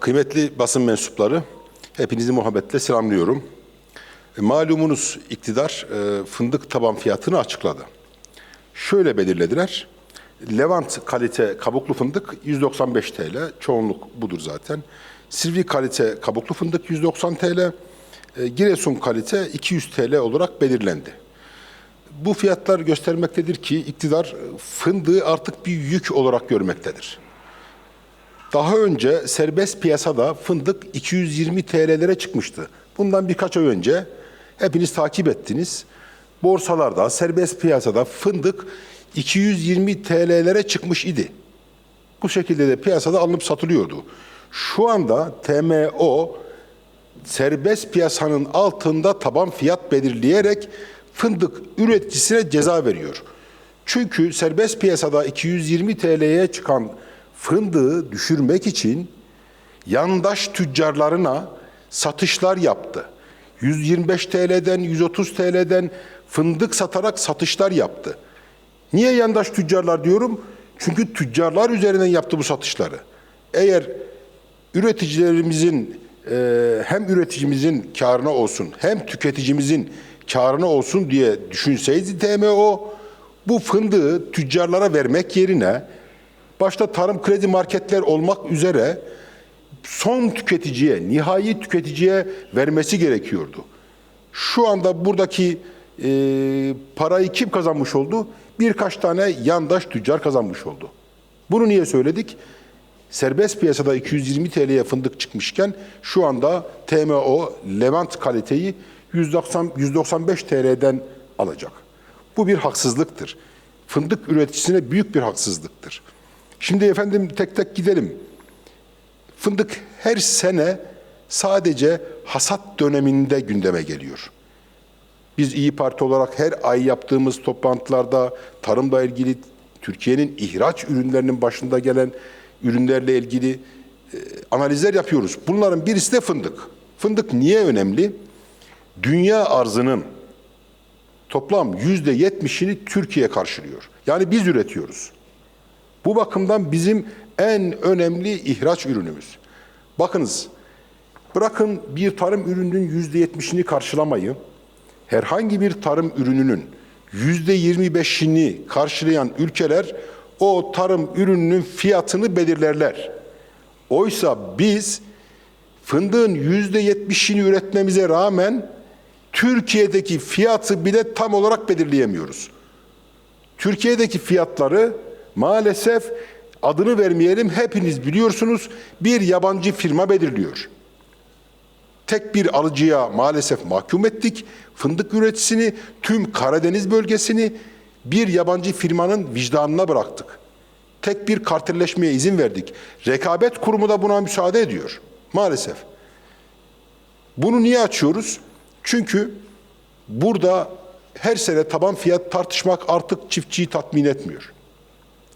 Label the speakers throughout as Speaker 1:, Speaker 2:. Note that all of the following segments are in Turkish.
Speaker 1: Kıymetli basın mensupları, hepinizi muhabbetle selamlıyorum. E, Malumunuz iktidar e, fındık taban fiyatını açıkladı. Şöyle belirlediler. Levant kalite kabuklu fındık 195 TL, çoğunluk budur zaten. Silivri kalite kabuklu fındık 190 TL, e, Giresun kalite 200 TL olarak belirlendi. Bu fiyatlar göstermektedir ki iktidar fındığı artık bir yük olarak görmektedir. Daha önce serbest piyasada fındık 220 TL'lere çıkmıştı. Bundan birkaç ay önce hepiniz takip ettiniz. Borsalarda, serbest piyasada fındık 220 TL'lere çıkmış idi. Bu şekilde de piyasada alınıp satılıyordu. Şu anda TMO serbest piyasanın altında taban fiyat belirleyerek fındık üreticisine ceza veriyor. Çünkü serbest piyasada 220 TL'ye çıkan fındığı düşürmek için yandaş tüccarlarına satışlar yaptı. 125 TL'den 130 TL'den fındık satarak satışlar yaptı. Niye yandaş tüccarlar diyorum? Çünkü tüccarlar üzerinden yaptı bu satışları. Eğer üreticilerimizin e, hem üreticimizin karına olsun hem tüketicimizin karına olsun diye düşünseydi TMO bu fındığı tüccarlara vermek yerine başta tarım kredi marketler olmak üzere son tüketiciye, nihai tüketiciye vermesi gerekiyordu. Şu anda buradaki e, parayı kim kazanmış oldu? Birkaç tane yandaş tüccar kazanmış oldu. Bunu niye söyledik? Serbest piyasada 220 TL'ye fındık çıkmışken şu anda TMO Levant kaliteyi 190 195 TL'den alacak. Bu bir haksızlıktır. Fındık üreticisine büyük bir haksızlıktır. Şimdi efendim tek tek gidelim. Fındık her sene sadece hasat döneminde gündeme geliyor. Biz İyi Parti olarak her ay yaptığımız toplantılarda tarımla ilgili Türkiye'nin ihraç ürünlerinin başında gelen ürünlerle ilgili e, analizler yapıyoruz. Bunların birisi de fındık. Fındık niye önemli? Dünya arzının toplam yüzde yetmişini Türkiye karşılıyor. Yani biz üretiyoruz. Bu bakımdan bizim en önemli ihraç ürünümüz. Bakınız, bırakın bir tarım ürününün yüzde yetmişini karşılamayı, herhangi bir tarım ürününün yüzde yirmi beşini karşılayan ülkeler o tarım ürününün fiyatını belirlerler. Oysa biz fındığın yüzde yetmişini üretmemize rağmen Türkiye'deki fiyatı bile tam olarak belirleyemiyoruz. Türkiye'deki fiyatları maalesef adını vermeyelim hepiniz biliyorsunuz bir yabancı firma belirliyor. Tek bir alıcıya maalesef mahkum ettik. Fındık üreticisini, tüm Karadeniz bölgesini bir yabancı firmanın vicdanına bıraktık. Tek bir kartelleşmeye izin verdik. Rekabet kurumu da buna müsaade ediyor. Maalesef. Bunu niye açıyoruz? Çünkü burada her sene taban fiyat tartışmak artık çiftçiyi tatmin etmiyor.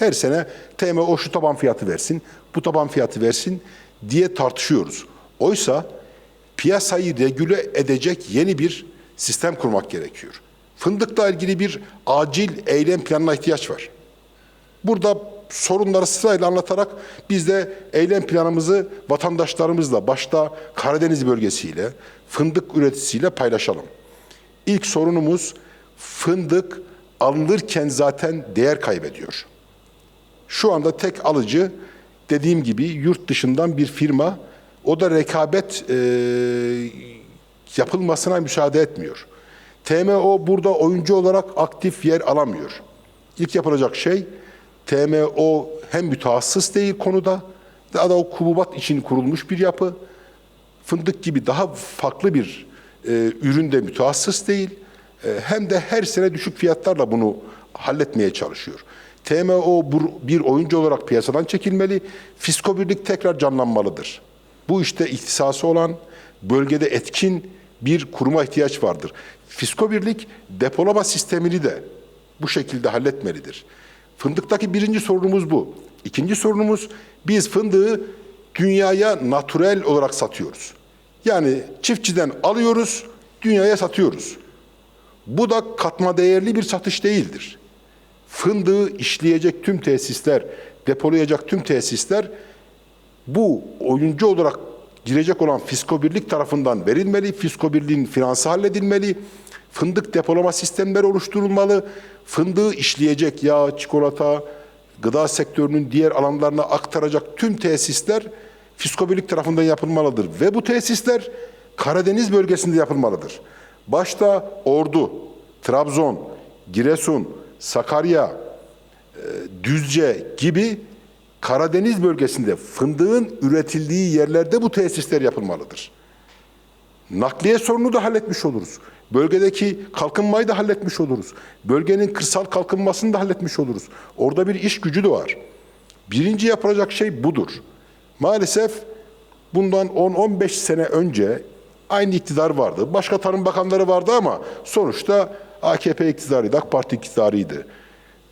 Speaker 1: Her sene TMO şu taban fiyatı versin, bu taban fiyatı versin diye tartışıyoruz. Oysa piyasayı regüle edecek yeni bir sistem kurmak gerekiyor. Fındıkla ilgili bir acil eylem planına ihtiyaç var. Burada sorunları sırayla anlatarak biz de eylem planımızı vatandaşlarımızla başta Karadeniz bölgesiyle, fındık üreticisiyle paylaşalım. İlk sorunumuz fındık alınırken zaten değer kaybediyor. Şu anda tek alıcı dediğim gibi yurt dışından bir firma. O da rekabet e, yapılmasına müsaade etmiyor. TMO burada oyuncu olarak aktif yer alamıyor. İlk yapılacak şey TMO hem mütehassıs değil konuda daha da o kububat için kurulmuş bir yapı. Fındık gibi daha farklı bir e, ürün de mütehassıs değil. E, hem de her sene düşük fiyatlarla bunu halletmeye çalışıyor. TMO bir oyuncu olarak piyasadan çekilmeli. Fisko Birlik tekrar canlanmalıdır. Bu işte ihtisası olan, bölgede etkin bir kuruma ihtiyaç vardır. Fisko Birlik depolama sistemini de bu şekilde halletmelidir. Fındıktaki birinci sorunumuz bu. İkinci sorunumuz biz fındığı dünyaya natürel olarak satıyoruz. Yani çiftçiden alıyoruz, dünyaya satıyoruz. Bu da katma değerli bir satış değildir. Fındığı işleyecek tüm tesisler, depolayacak tüm tesisler bu oyuncu olarak girecek olan Fisko Birlik tarafından verilmeli. Fisko Birliği'nin finansı halledilmeli. Fındık depolama sistemleri oluşturulmalı. Fındığı işleyecek yağ, çikolata, gıda sektörünün diğer alanlarına aktaracak tüm tesisler Fisko Birlik tarafından yapılmalıdır. Ve bu tesisler Karadeniz bölgesinde yapılmalıdır. Başta Ordu, Trabzon, Giresun, Sakarya, e, Düzce gibi Karadeniz bölgesinde fındığın üretildiği yerlerde bu tesisler yapılmalıdır. Nakliye sorunu da halletmiş oluruz. Bölgedeki kalkınmayı da halletmiş oluruz. Bölgenin kırsal kalkınmasını da halletmiş oluruz. Orada bir iş gücü de var. Birinci yapılacak şey budur. Maalesef bundan 10-15 sene önce aynı iktidar vardı. Başka tarım bakanları vardı ama sonuçta AKP iktidarıydı, AK Parti iktidarıydı.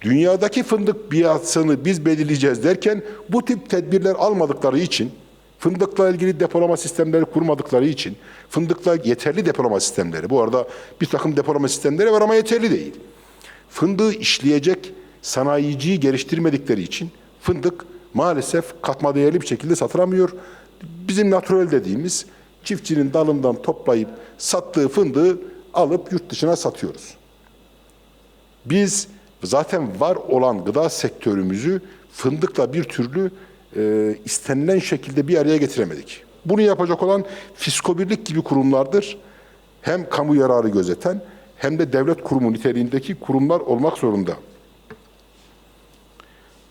Speaker 1: Dünyadaki fındık piyasasını biz belirleyeceğiz derken bu tip tedbirler almadıkları için, fındıkla ilgili depolama sistemleri kurmadıkları için, fındıkla yeterli depolama sistemleri, bu arada bir takım depolama sistemleri var ama yeterli değil. Fındığı işleyecek sanayiciyi geliştirmedikleri için fındık maalesef katma değerli bir şekilde satılamıyor. Bizim natürel dediğimiz çiftçinin dalından toplayıp sattığı fındığı alıp yurt dışına satıyoruz. Biz zaten var olan gıda sektörümüzü fındıkla bir türlü e, istenilen şekilde bir araya getiremedik. Bunu yapacak olan Fiskobirlik gibi kurumlardır. Hem kamu yararı gözeten hem de devlet kurumu niteliğindeki kurumlar olmak zorunda.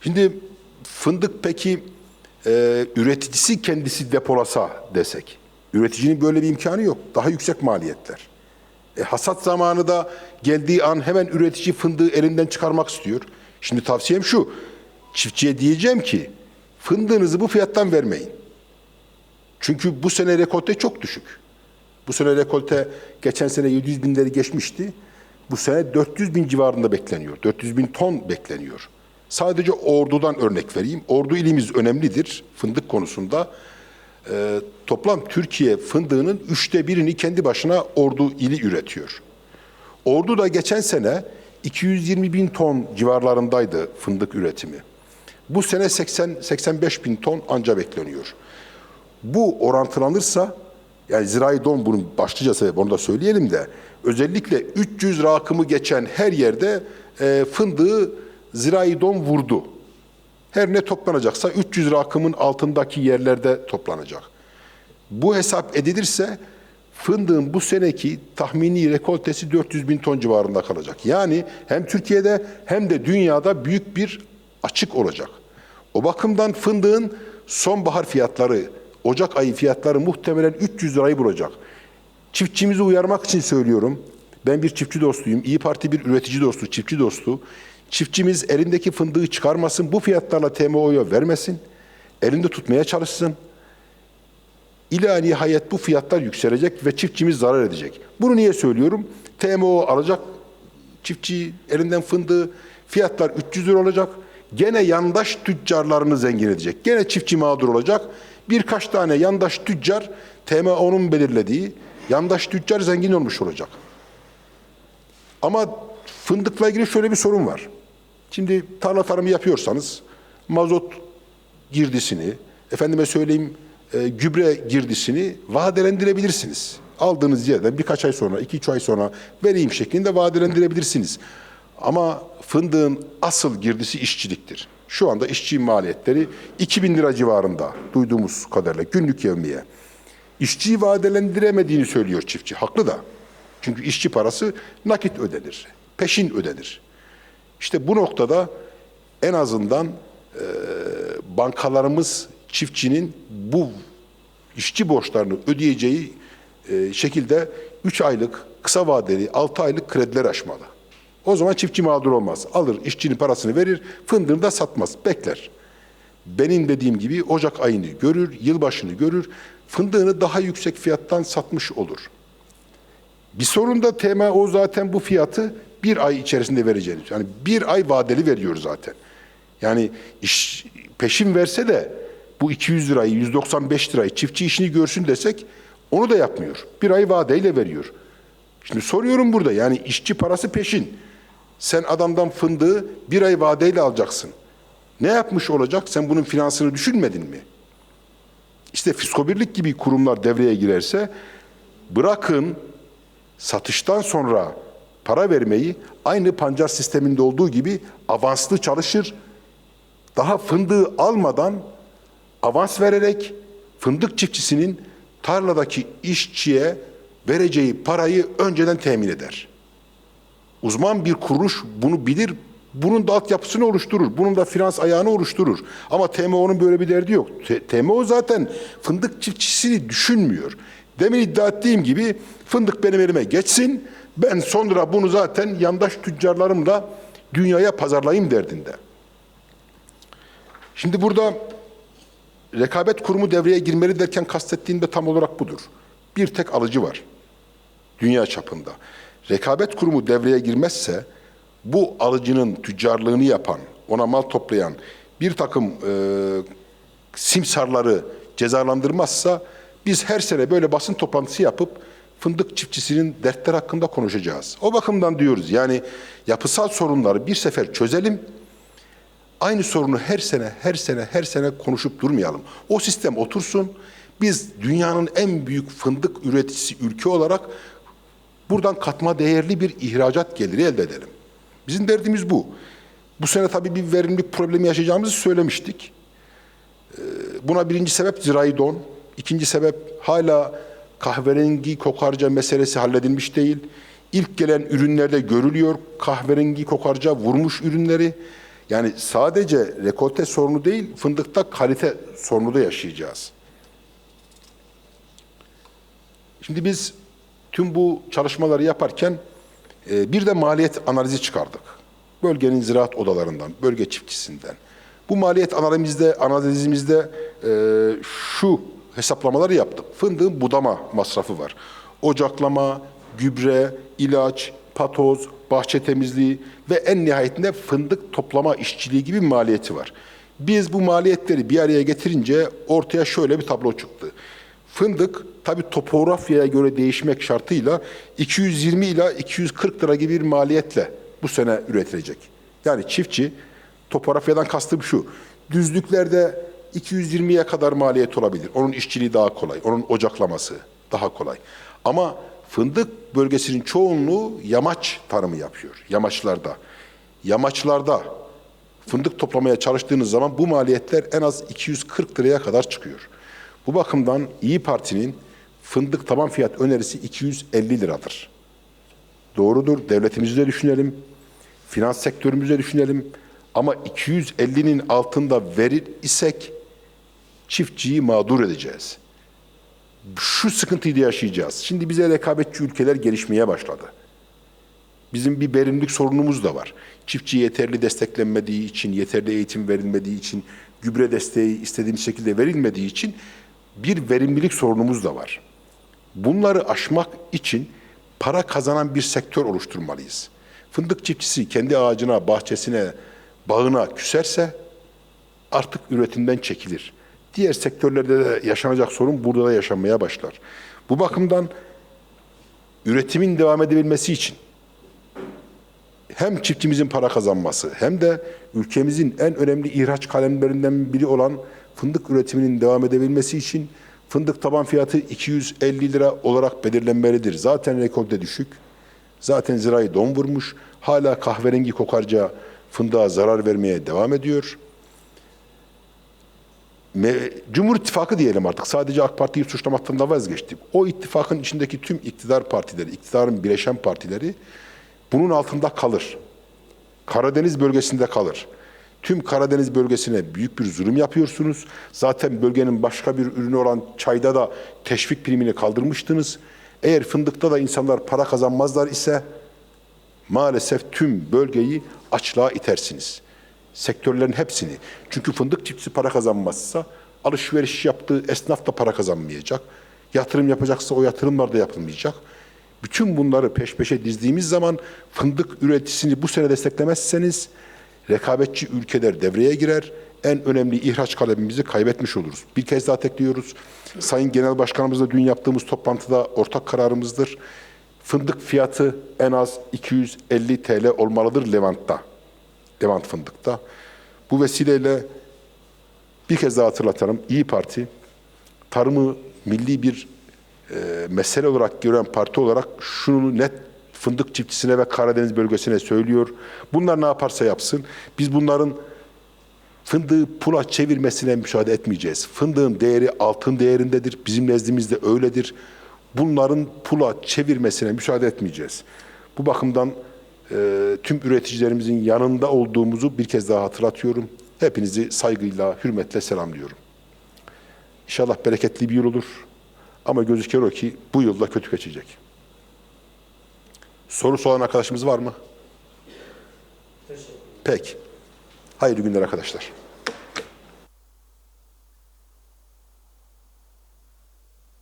Speaker 1: Şimdi fındık peki e, üreticisi kendisi depolasa desek, üreticinin böyle bir imkanı yok. Daha yüksek maliyetler. E, hasat zamanı da geldiği an hemen üretici fındığı elinden çıkarmak istiyor. Şimdi tavsiyem şu, çiftçiye diyeceğim ki fındığınızı bu fiyattan vermeyin. Çünkü bu sene rekolte çok düşük. Bu sene rekolte geçen sene 700 binleri geçmişti. Bu sene 400 bin civarında bekleniyor. 400 bin ton bekleniyor. Sadece Ordu'dan örnek vereyim. Ordu ilimiz önemlidir fındık konusunda. Ee, toplam Türkiye fındığının üçte birini kendi başına Ordu ili üretiyor. Ordu da geçen sene 220 bin ton civarlarındaydı fındık üretimi. Bu sene 80-85 bin ton anca bekleniyor. Bu orantılanırsa, yani zirai don bunun başlıca sebebi onu da söyleyelim de, özellikle 300 rakımı geçen her yerde e, fındığı zirai don vurdu. Her ne toplanacaksa 300 rakımın altındaki yerlerde toplanacak. Bu hesap edilirse fındığın bu seneki tahmini rekoltesi 400 bin ton civarında kalacak. Yani hem Türkiye'de hem de dünyada büyük bir açık olacak. O bakımdan fındığın sonbahar fiyatları, Ocak ayı fiyatları muhtemelen 300 lirayı bulacak. Çiftçimizi uyarmak için söylüyorum. Ben bir çiftçi dostuyum. İyi Parti bir üretici dostu, çiftçi dostu. Çiftçimiz elindeki fındığı çıkarmasın, bu fiyatlarla TMO'ya vermesin, elinde tutmaya çalışsın. İla nihayet bu fiyatlar yükselecek ve çiftçimiz zarar edecek. Bunu niye söylüyorum? TMO alacak çiftçi elinden fındığı, fiyatlar 300 lira olacak. Gene yandaş tüccarlarını zengin edecek. Gene çiftçi mağdur olacak. Birkaç tane yandaş tüccar TMO'nun belirlediği yandaş tüccar zengin olmuş olacak. Ama fındıkla ilgili şöyle bir sorun var. Şimdi tarla tarımı yapıyorsanız mazot girdisini, efendime söyleyeyim e, gübre girdisini vadelendirebilirsiniz. Aldığınız yerden birkaç ay sonra, iki üç ay sonra vereyim şeklinde vadelendirebilirsiniz. Ama fındığın asıl girdisi işçiliktir. Şu anda işçi maliyetleri 2000 lira civarında duyduğumuz kadarıyla günlük yevmiye. İşçiyi vadelendiremediğini söylüyor çiftçi. Haklı da. Çünkü işçi parası nakit ödenir, peşin ödenir. İşte bu noktada en azından e, bankalarımız çiftçinin bu işçi borçlarını ödeyeceği e, şekilde 3 aylık, kısa vadeli, 6 aylık krediler açmalı. O zaman çiftçi mağdur olmaz. Alır işçinin parasını verir, fındığını da satmaz, bekler. Benim dediğim gibi Ocak ayını görür, yılbaşını görür, fındığını daha yüksek fiyattan satmış olur. Bir sorun da TMO zaten bu fiyatı bir ay içerisinde vereceğini. Yani bir ay vadeli veriyor zaten. Yani iş peşin verse de bu 200 lirayı, 195 lirayı çiftçi işini görsün desek onu da yapmıyor. Bir ay vadeyle veriyor. Şimdi soruyorum burada yani işçi parası peşin. Sen adamdan fındığı bir ay vadeyle alacaksın. Ne yapmış olacak? Sen bunun finansını düşünmedin mi? işte fiskobirlik gibi kurumlar devreye girerse bırakın satıştan sonra para vermeyi aynı pancar sisteminde olduğu gibi avanslı çalışır. Daha fındığı almadan avans vererek fındık çiftçisinin tarladaki işçiye vereceği parayı önceden temin eder. Uzman bir kuruluş bunu bilir, bunun da altyapısını oluşturur, bunun da finans ayağını oluşturur. Ama TMO'nun böyle bir derdi yok. TMO zaten fındık çiftçisini düşünmüyor. Demin iddia ettiğim gibi fındık benim elime geçsin, ben sonra bunu zaten yandaş tüccarlarımla dünyaya pazarlayayım derdinde. Şimdi burada rekabet kurumu devreye girmeli derken kastettiğim de tam olarak budur. Bir tek alıcı var dünya çapında. Rekabet kurumu devreye girmezse bu alıcının tüccarlığını yapan, ona mal toplayan bir takım e, simsarları cezalandırmazsa biz her sene böyle basın toplantısı yapıp fındık çiftçisinin dertler hakkında konuşacağız. O bakımdan diyoruz yani yapısal sorunları bir sefer çözelim. Aynı sorunu her sene, her sene, her sene konuşup durmayalım. O sistem otursun. Biz dünyanın en büyük fındık üreticisi ülke olarak buradan katma değerli bir ihracat geliri elde edelim. Bizim derdimiz bu. Bu sene tabii bir verimlilik problemi yaşayacağımızı söylemiştik. Ee, Buna birinci sebep zirai don. İkinci sebep hala kahverengi kokarca meselesi halledilmiş değil. İlk gelen ürünlerde görülüyor kahverengi kokarca vurmuş ürünleri. Yani sadece rekolte sorunu değil, fındıkta kalite sorunu da yaşayacağız. Şimdi biz tüm bu çalışmaları yaparken e, bir de maliyet analizi çıkardık. Bölgenin ziraat odalarından, bölge çiftçisinden. Bu maliyet analizimizde, analizimizde şu hesaplamaları yaptık. Fındığın budama masrafı var. Ocaklama, gübre, ilaç, patoz, bahçe temizliği ve en nihayetinde fındık toplama işçiliği gibi bir maliyeti var. Biz bu maliyetleri bir araya getirince ortaya şöyle bir tablo çıktı. Fındık tabi topografyaya göre değişmek şartıyla 220 ila 240 lira gibi bir maliyetle bu sene üretilecek. Yani çiftçi topografyadan kastım şu. Düzlüklerde 220'ye kadar maliyet olabilir. Onun işçiliği daha kolay. Onun ocaklaması daha kolay. Ama fındık bölgesinin çoğunluğu yamaç tarımı yapıyor. Yamaçlarda. Yamaçlarda fındık toplamaya çalıştığınız zaman bu maliyetler en az 240 liraya kadar çıkıyor. Bu bakımdan İyi Parti'nin fındık taban fiyat önerisi 250 liradır. Doğrudur. Devletimizi de düşünelim. Finans sektörümüzü de düşünelim. Ama 250'nin altında verir isek çiftçiyi mağdur edeceğiz. Şu sıkıntıyı da yaşayacağız. Şimdi bize rekabetçi ülkeler gelişmeye başladı. Bizim bir verimlilik sorunumuz da var. Çiftçi yeterli desteklenmediği için, yeterli eğitim verilmediği için, gübre desteği istediğimiz şekilde verilmediği için bir verimlilik sorunumuz da var. Bunları aşmak için para kazanan bir sektör oluşturmalıyız. Fındık çiftçisi kendi ağacına, bahçesine, bağına küserse artık üretimden çekilir. Diğer sektörlerde de yaşanacak sorun burada da yaşanmaya başlar. Bu bakımdan üretimin devam edebilmesi için hem çiftçimizin para kazanması hem de ülkemizin en önemli ihraç kalemlerinden biri olan fındık üretiminin devam edebilmesi için fındık taban fiyatı 250 lira olarak belirlenmelidir. Zaten rekolte düşük. Zaten zirayı don vurmuş. Hala kahverengi kokarca fındığa zarar vermeye devam ediyor. Cumhur İttifakı diyelim artık. Sadece AK Parti'yi suçlamaktan da vazgeçtik. O ittifakın içindeki tüm iktidar partileri, iktidarın bileşen partileri bunun altında kalır. Karadeniz bölgesinde kalır. Tüm Karadeniz bölgesine büyük bir zulüm yapıyorsunuz. Zaten bölgenin başka bir ürünü olan çayda da teşvik primini kaldırmıştınız. Eğer fındıkta da insanlar para kazanmazlar ise maalesef tüm bölgeyi açlığa itersiniz. Sektörlerin hepsini. Çünkü fındık çiftçisi para kazanmazsa alışveriş yaptığı esnaf da para kazanmayacak. Yatırım yapacaksa o yatırımlar da yapılmayacak. Bütün bunları peş peşe dizdiğimiz zaman fındık üreticisini bu sene desteklemezseniz rekabetçi ülkeler devreye girer. En önemli ihraç kalemimizi kaybetmiş oluruz. Bir kez daha tekliyoruz. Sayın Genel Başkanımızla dün yaptığımız toplantıda ortak kararımızdır. Fındık fiyatı en az 250 TL olmalıdır Levant'ta. Levant fındıkta. Bu vesileyle bir kez daha hatırlatalım. İyi Parti tarımı milli bir e, mesele olarak gören parti olarak şunu net fındık çiftçisine ve Karadeniz bölgesine söylüyor. Bunlar ne yaparsa yapsın. Biz bunların fındığı pula çevirmesine müsaade etmeyeceğiz. Fındığın değeri altın değerindedir. Bizim nezdimizde öyledir. Bunların pula çevirmesine müsaade etmeyeceğiz. Bu bakımdan e, tüm üreticilerimizin yanında olduğumuzu bir kez daha hatırlatıyorum. Hepinizi saygıyla, hürmetle selamlıyorum. İnşallah bereketli bir yıl olur. Ama gözüküyor o ki bu yılda kötü geçecek. Soru soran arkadaşımız var mı? Peki. Hayırlı günler arkadaşlar.